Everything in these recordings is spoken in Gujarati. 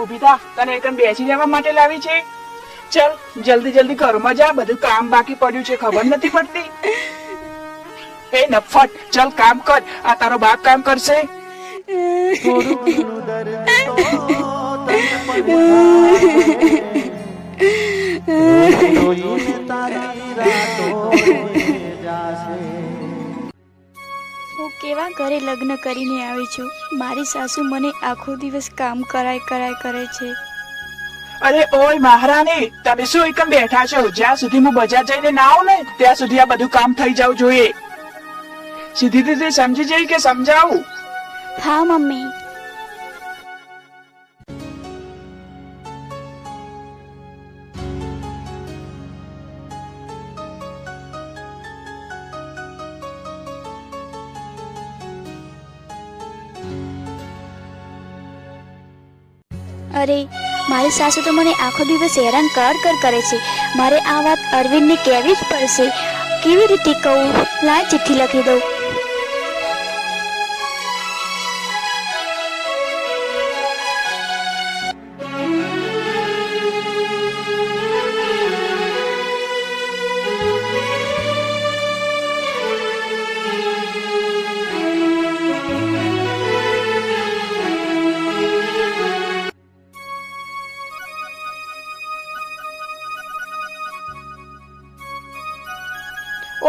ઊભી થા. તને એકદમ બેસી રહેવા માટે લાવી છે. ચલ જલ્દી જલ્દી ઘરમાં જા. બધું કામ બાકી પડ્યું છે. ખબર નથી પડતી. એ નફટ ચલ કામ કર. આ તારો બાપ કામ કરશે. હું કેવા ઘરે લગ્ન કરીને આવી છું. મારી સાસુ મને આખો દિવસ કામ કરાય કરાય કરે છે. અરે ઓય મહારાણી તમે શું એકમ બેઠા છો? જ્યાં સુધી હું બજાર જઈને ના આવું ને ત્યાં સુધી આ બધું કામ થઈ જવું જોઈએ. સીધી રીતે સમજી જઈ કે સમજાવું? હા મમ્મી. અરે, મારી સાસુ તો મને આખો દિવસ હેરાન કર કર કરે છે. મારે આ વાત અરવિંદને કહેવી જ પડશે. કેવી રીતે કહું? લાય ચિઠ્ઠી લખી દઉં.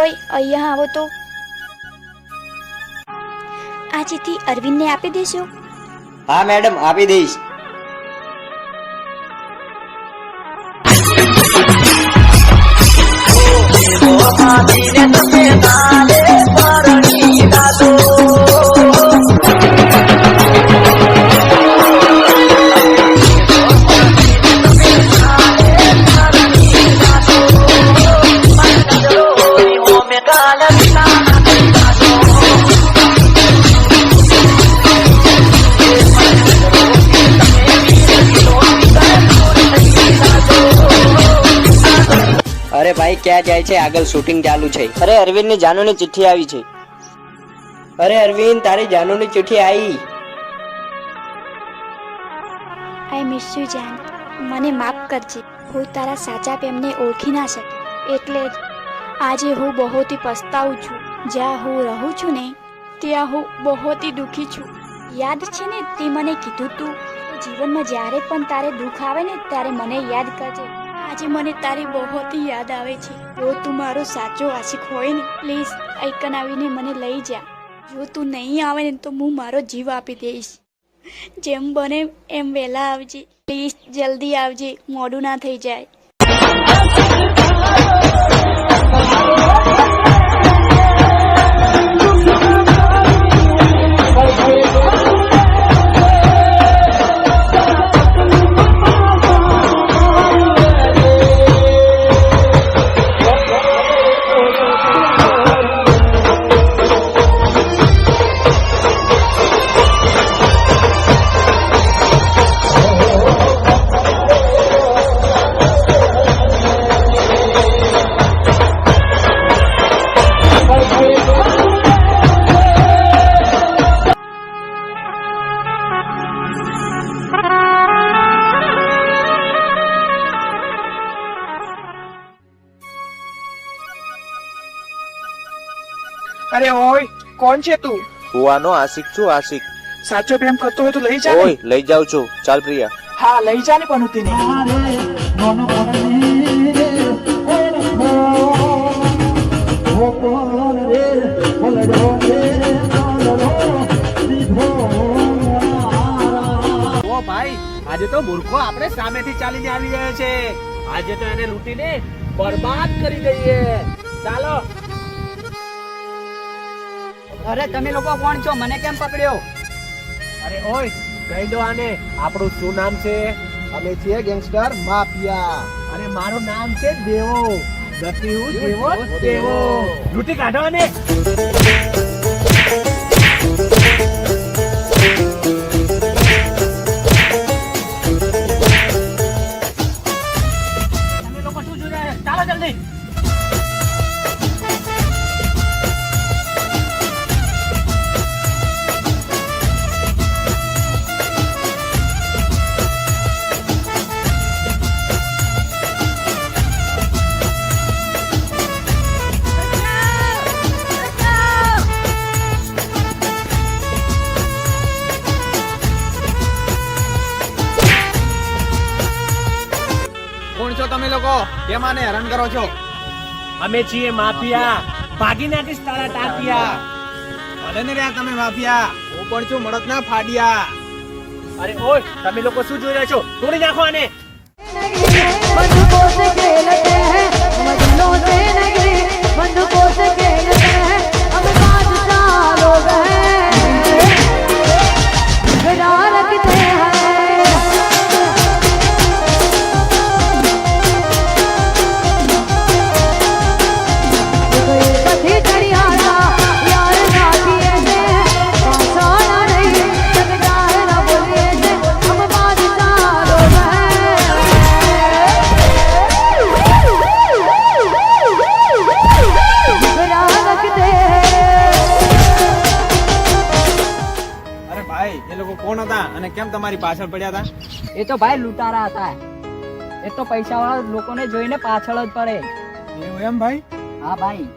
ઓય અહીંયા આવો તો. આ ચિઠ્ઠી અરવિંદને આપી દેશો? હા મેડમ આપી દઈશ. અરે ભાઈ, ક્યાં જાય છે? આગળ શૂટિંગ ચાલુ છે. અરે અરવિંદની જાનુની ચિઠ્ઠી આવી છે. અરે, અરવિંદ, તારી જાનુની ચિઠ્ઠી આવી આઈ મિસ યુ જાન મને માફ કરજે. હું તારા સાચા પ્રેમને ઓળખી ના શકી. એટલે આજે હું બહોતી પસ્તાવું છું. જ્યાં હું રહું છું ને, ત્યાં હું બહોતી દુઃખી છું. યાદ છે ને, તે મને કીધું તું. જીવનમાં જ્યારે પણ તારે દુઃખ આવે ને, ત્યારે મને યાદ કરજે. આજે મને તારી બહોતી યાદ આવે છે. જો તું મારો સાચો આશિક હોય ને પ્લીઝ આઈકન આવીને મને લઈ જા. જો તું નહીં આવે ને, તો હું મારો જીવ આપી દઈશ. જેમ બને એમ વહેલા આવજે. પ્લીઝ જલ્દી આવજે. મોડું ના થઈ જાય. અરે ઓય કોણ છે તું? હું આનો આશિક છું આશિક. સાચો પ્રેમ કરતો હોય તો લઈ જા ઓય લઈ જાઉં છું. ચાલ પ્રિયા. હા લઈ જા ને પણ તેને ઓ ભાઈ આજે તો મૂર્ખો આપણે સામેથી ચાલીને આવી ગયો છે. આજે તો એને લૂંટીને બરબાદ કરી દઈએ. ચાલો અરે તમે લોકો કોણ છો? મને કેમ પકડ્યો? અરે ઓય કહી દો આને આપણું શું નામ છે? અમે છીએ ગેંગસ્ટર માફિયા. અરે મારું નામ છે દેવો. ગતિઉ દેવો. દેવો. લૂટી કાઢો આને. લોકો કેમ આને હેરાન કરો છો અમે છીએ માફિયા ભાગી નાખીશ તારા ટાટિયા ભલે ને રહ્યા તમે માફિયા હું પણ છું મળદના ફાડિયા અરે ઓય તમે લોકો શું જોઈ રહ્યા છો તોડી નાખો આને बंदूकों से खेलते हैं मजनों से नहीं बंदूकों से खेलते हैं हम पाँच साल हो गए बिना रखते हैं કેમ તમારી પાછળ પડ્યા હતા એ તો ભાઈ લૂંટારા હતા. એ તો પૈસાવાળા લોકોને જોઈને પાછળ જ પડે. એવું એમ ભાઈ? હા ભાઈ.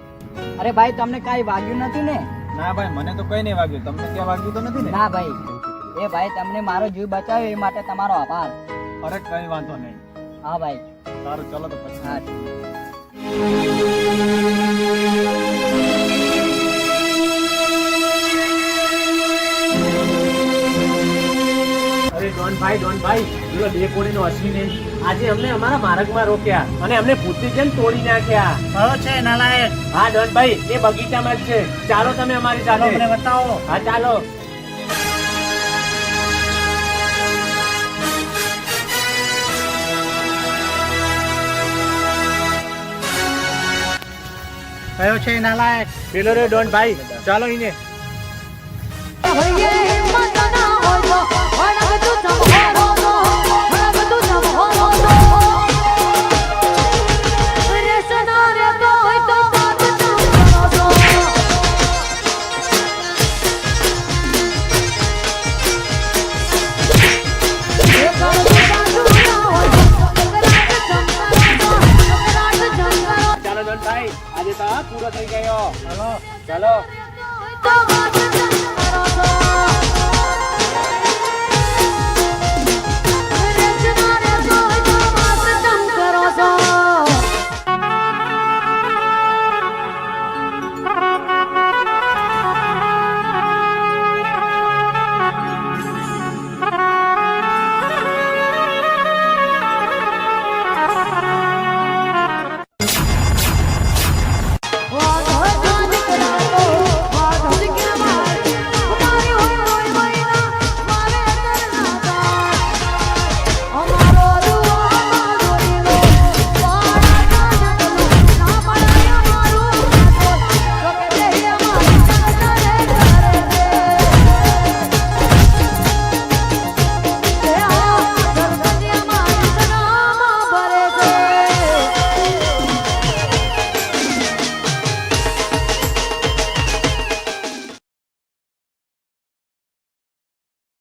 અરે ભાઈ તમને કાંઈ વાગ્યું નથી ને? ના ભાઈ મને તો કઈ નહીં વાગ્યું. તમને ક્યાં વાગ્યું તો નથી ને? ના ભાઈ. એ ભાઈ તમને મારો જીવ બચાવ્યો એ માટે તમારો આભાર. અરે કઈ વાંધો નહીં. હા ભાઈ. સારું ચલો તો પછી. હા. અરે ડોન ભાઈ ડોન ભાઈ પેલો બે કોડીનો અશ્વિને આજે અમને અમારા માર્ગમાં રોક્યા અને અમને ભૂતની જેમ તોડી નાખ્યા. કયો છે નાલાયક. હા ડોન ભાઈ એ બગીચામાં જ છે. ચાલો તમે અમારી સાથે. મને બતાવો. હા ચાલો. કયો છે નાલાયક? પેલો રે ડોન ભાઈ. ચાલો ઈને ¡Chalo!